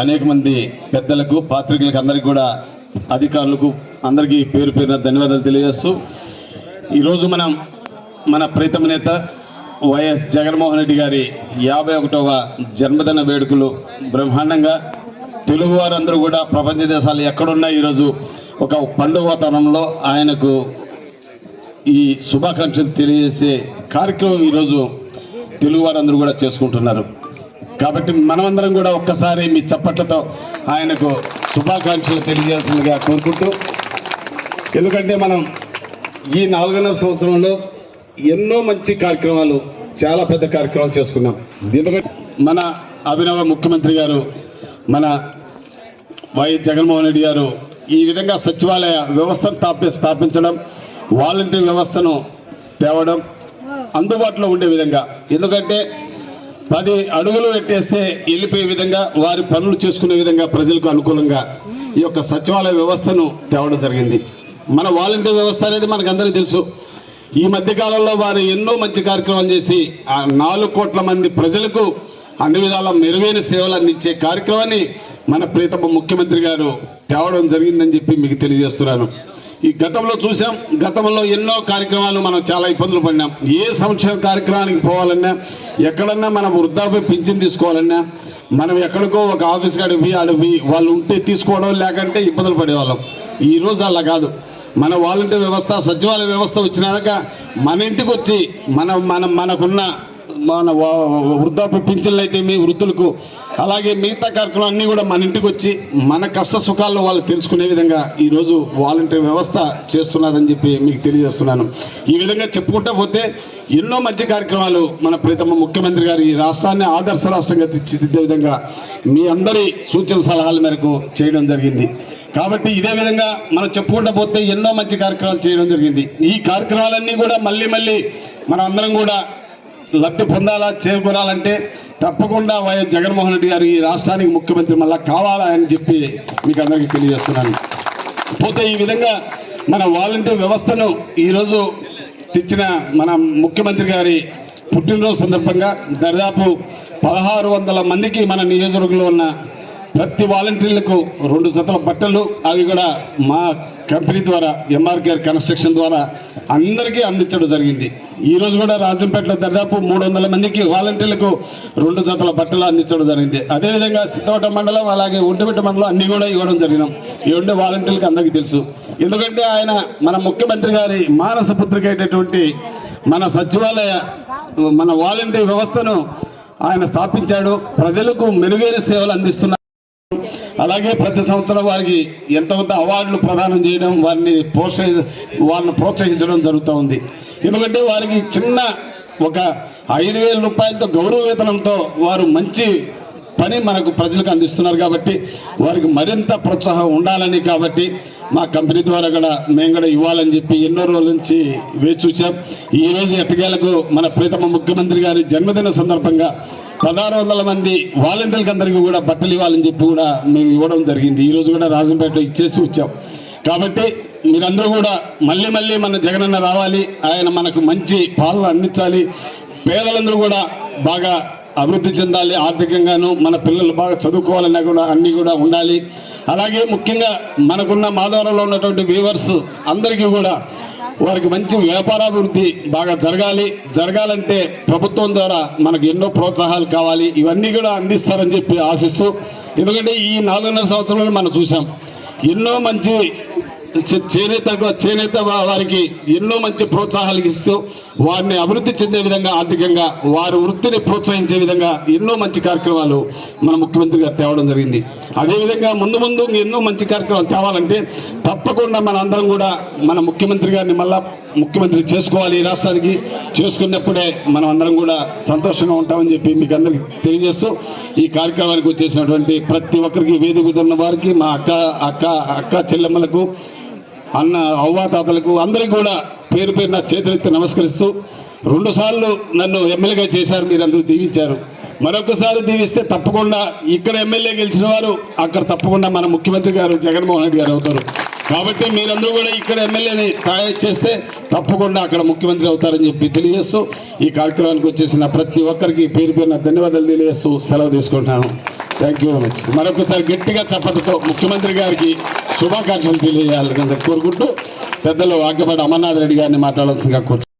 అనేక మంది పెద్దలకు పాత్రికులకు అందరికీ కూడా అధికారులకు అందరికీ పేరు పేరున ధన్యవాదాలు తెలియజేస్తూ ఈరోజు మనం మన ప్రీతమ నేత వైఎస్ జగన్మోహన్ రెడ్డి గారి యాభై ఒకటవ జన్మదిన వేడుకలు బ్రహ్మాండంగా తెలుగు వారందరూ కూడా ప్రపంచ దేశాలు ఎక్కడున్నా ఈరోజు ఒక పండుగ వాతావరణంలో ఆయనకు ఈ శుభాకాంక్షలు తెలియజేసే కార్యక్రమం ఈరోజు తెలుగు వారందరూ కూడా చేసుకుంటున్నారు. కాబట్టి మనమందరం కూడా ఒక్కసారి మీ చప్పట్లతో ఆయనకు శుభాకాంక్షలు తెలియజేయాల్సిందిగా కోరుకుంటూ ఎందుకంటే మనం ఈ నాలుగున్నర సంవత్సరంలో ఎన్నో మంచి కార్యక్రమాలు చాలా పెద్ద కార్యక్రమాలు చేసుకున్నాం. ఎందుకంటే మన అభినవ ముఖ్యమంత్రి గారు మన వైఎస్ జగన్మోహన్ రెడ్డి గారు ఈ విధంగా సచివాలయ వ్యవస్థను స్థాపి స్థాపించడం వాలంటీర్ వ్యవస్థను తేవడం అందుబాటులో ఉండే విధంగా. ఎందుకంటే పది అడుగులు పెట్టేస్తే వెళ్ళిపోయే విధంగా వారి పనులు చేసుకునే విధంగా ప్రజలకు అనుకూలంగా ఈ యొక్క సచివాలయ వ్యవస్థను తేవడం జరిగింది. మన వాలంటీర్ వ్యవస్థ అనేది మనకు అందరికీ తెలుసు. ఈ మధ్య కాలంలో వారు ఎన్నో మంచి కార్యక్రమాలు చేసి ఆ నాలుగు కోట్ల మంది ప్రజలకు అన్ని విధాల మెరుగైన సేవలు అందించే కార్యక్రమాన్ని మన ప్రీతమ ముఖ్యమంత్రి గారు తేవడం జరిగిందని చెప్పి మీకు తెలియజేస్తున్నాను. ఈ గతంలో చూసాం గతంలో ఎన్నో కార్యక్రమాలు మనం చాలా ఇబ్బందులు పడినాం. ఏ సంక్షేమ కార్యక్రమానికి పోవాలన్నా ఎక్కడన్నా మనం వృద్ధాప్య పింఛన్ తీసుకోవాలన్నా మనం ఎక్కడికో ఒక ఆఫీస్ కాడికి పోయి ఆడికి పోయి వాళ్ళు ఉంటే తీసుకోవడం లేకంటే ఇబ్బందులు పడేవాళ్ళం. ఈ రోజు అలా కాదు. మన వాలంటీర్ వ్యవస్థ సచివాలయ వ్యవస్థ వచ్చినాక మన ఇంటికి వచ్చి మన మన మనకున్న మన వా- వృద్ధాప్య పింఛన్లు అయితే మీ వృద్ధులకు అలాగే మిగతా కార్యక్రమాలు అన్నీ కూడా మన ఇంటికి వచ్చి మన కష్ట సుఖాల్లో వాళ్ళు తెలుసుకునే విధంగా ఈరోజు వాలంటీర్ వ్యవస్థ చేస్తున్నదని చెప్పి మీకు తెలియజేస్తున్నాను. ఈ విధంగా చెప్పుకుంటా పోతే ఎన్నో మంచి కార్యక్రమాలు మన ప్రీతమ ముఖ్యమంత్రి గారు ఈ రాష్ట్రాన్ని ఆదర్శ రాష్ట్రంగా తీర్చిదిద్దే విధంగా మీ అందరి సూచన సలహాల మేరకు చేయడం జరిగింది. కాబట్టి ఇదే విధంగా మనం చెప్పుకుంటా పోతే ఎన్నో మంచి కార్యక్రమాలు చేయడం జరిగింది. ఈ కార్యక్రమాలన్నీ కూడా మళ్ళీ మళ్ళీ మనం అందరం కూడా లబ్ధి పొందాలా చేకూరాలంటే తప్పకుండా వైఎస్ జగన్మోహన్ రెడ్డి గారు ఈ రాష్ట్రానికి ముఖ్యమంత్రి మళ్ళా కావాలా అని చెప్పి మీకు అందరికీ తెలియజేస్తున్నాను. పోతే ఈ విధంగా మన వాలంటీర్ వ్యవస్థను ఈరోజు తెచ్చిన మన ముఖ్యమంత్రి గారి పుట్టినరోజు సందర్భంగా దాదాపు పదహారు వందల మందికి మన నియోజకవర్గంలో ఉన్న ప్రతి వాలంటీర్లకు రెండు జతల బట్టలు అవి కూడా మా కంపెనీ ద్వారా ఎంఆర్కేఆర్ కన్స్ట్రక్షన్ ద్వారా అందరికీ అందించడం జరిగింది. ఈ రోజు కూడా రాజంపేటలో దాదాపు మూడు వందల మందికి వాలంటీర్లకు రెండు జతల బట్టలు అందించడం జరిగింది. అదేవిధంగా సిద్ధవట మండలం అలాగే ఒంటిమిట్ట మండలం అన్ని కూడా ఇవ్వడం జరిగినాం. ఈ వాలంటీర్లకు అందరికీ తెలుసు. ఎందుకంటే ఆయన మన ముఖ్యమంత్రి గారి మానస పుత్రిక అయినటువంటి మన సచివాలయ మన వాలంటీర్ వ్యవస్థను ఆయన స్థాపించాడు. ప్రజలకు మెరుగైన సేవలు అందిస్తున్నారు. అలాగే ప్రతి సంవత్సరం వారికి ఎంత కొంత అవార్డులు ప్రదానం చేయడం వారిని ప్రోత్సహి వారిని ప్రోత్సహించడం జరుగుతూ ఉంది. ఎందుకంటే వారికి చిన్న ఒక ఐదు వేల రూపాయలతో గౌరవ వేతనంతో వారు మంచి పని మనకు ప్రజలకు అందిస్తున్నారు కాబట్టి వారికి మరింత ప్రోత్సాహం ఉండాలని కాబట్టి మా కంపెనీ ద్వారా కూడా మేము కూడా ఇవ్వాలని చెప్పి ఎన్నో రోజుల నుంచి వేచి చూసాం ఈ రోజు ఎట్టకేలకు మన ప్రీతమ ముఖ్యమంత్రి గారి జన్మదిన సందర్భంగా పదహారు వందల మంది వాలంటీర్లకు అందరికీ కూడా బట్టలు ఇవ్వాలని చెప్పి కూడా మేము ఇవ్వడం జరిగింది. ఈరోజు కూడా రాజంపేట ఇచ్చేసి వచ్చాం. కాబట్టి మీరందరూ కూడా మళ్ళీ మళ్ళీ మన జగనన్న రావాలి. ఆయన మనకు మంచి పాలన అందించాలి. పేదలందరూ కూడా బాగా అభివృద్ధి చెందాలి ఆర్థికంగాను మన పిల్లలు బాగా చదువుకోవాలన్నా కూడా అన్నీ కూడా ఉండాలి. అలాగే ముఖ్యంగా మనకున్న మాధవరంలో ఉన్నటువంటి వ్యూవర్స్ అందరికీ కూడా వారికి మంచి వ్యాపారాభివృద్ధి బాగా జరగాలి. జరగాలంటే ప్రభుత్వం ద్వారా మనకు ఎన్నో ప్రోత్సాహాలు కావాలి. ఇవన్నీ కూడా అందిస్తారని చెప్పి ఆశిస్తూ ఎందుకంటే ఈ నాలుగున్నర సంవత్సరంలో మనం చూసాం ఎన్నో మంచి చే- చేనేత చేనేత వారికి ఎన్నో మంచి ప్రోత్సాహాలు ఇస్తూ వారిని అభివృద్ధి చెందే విధంగా ఆర్థికంగా వారి వృత్తిని ప్రోత్సహించే విధంగా ఎన్నో మంచి కార్యక్రమాలు మన ముఖ్యమంత్రి గారు తేవడం జరిగింది. అదేవిధంగా ముందు ముందు ఎన్నో మంచి కార్యక్రమాలు తేవాలంటే తప్పకుండా మన అందరం కూడా మన ముఖ్యమంత్రి గారిని మళ్ళా ముఖ్యమంత్రి చేసుకోవాలి ఈ రాష్ట్రానికి. చేసుకున్నప్పుడే మనం అందరం కూడా సంతోషంగా ఉంటామని చెప్పి మీకు అందరికి తెలియజేస్తూ ఈ కార్యక్రమానికి వచ్చేసినటువంటి ప్రతి ఒక్కరికి వేదిక ఉన్న వారికి మా అక్క అక్క అక్క చెల్లెమ్మలకు అన్న అవ్వాతాతలకు అందరికీ కూడా పేరు పేరు నా చేతులెత్తి నమస్కరిస్తూ రెండు సార్లు నన్ను ఎమ్మెల్యేగా చేశారు మీరు అందరూ దీవించారు. మరొకసారి దీవిస్తే తప్పకుండా ఇక్కడ ఎమ్మెల్యే గెలిచిన వారు అక్కడ తప్పకుండా మన ముఖ్యమంత్రి గారు జగన్మోహన్ రెడ్డి గారు అవుతారు. కాబట్టి మీరందరూ కూడా ఇక్కడ ఎమ్మెల్యేని తయారు చేస్తే తప్పకుండా అక్కడ ముఖ్యమంత్రి అవుతారని చెప్పి తెలియజేస్తూ ఈ కార్యక్రమానికి వచ్చేసిన ప్రతి ఒక్కరికి పేరు పేరున ధన్యవాదాలు తెలియజేస్తూ సెలవు తీసుకుంటున్నాను. థ్యాంక్ యూ వెరీ మచ్ మరొకసారి గట్టిగా చప్పటితో ముఖ్యమంత్రి గారికి శుభాకాంక్షలు తెలియజేయాలని కోరుకుంటూ పెద్దలు వాక్యపాటి అమర్నాథ్ రెడ్డి గారిని మాట్లాడాల్సిందిగా కోరు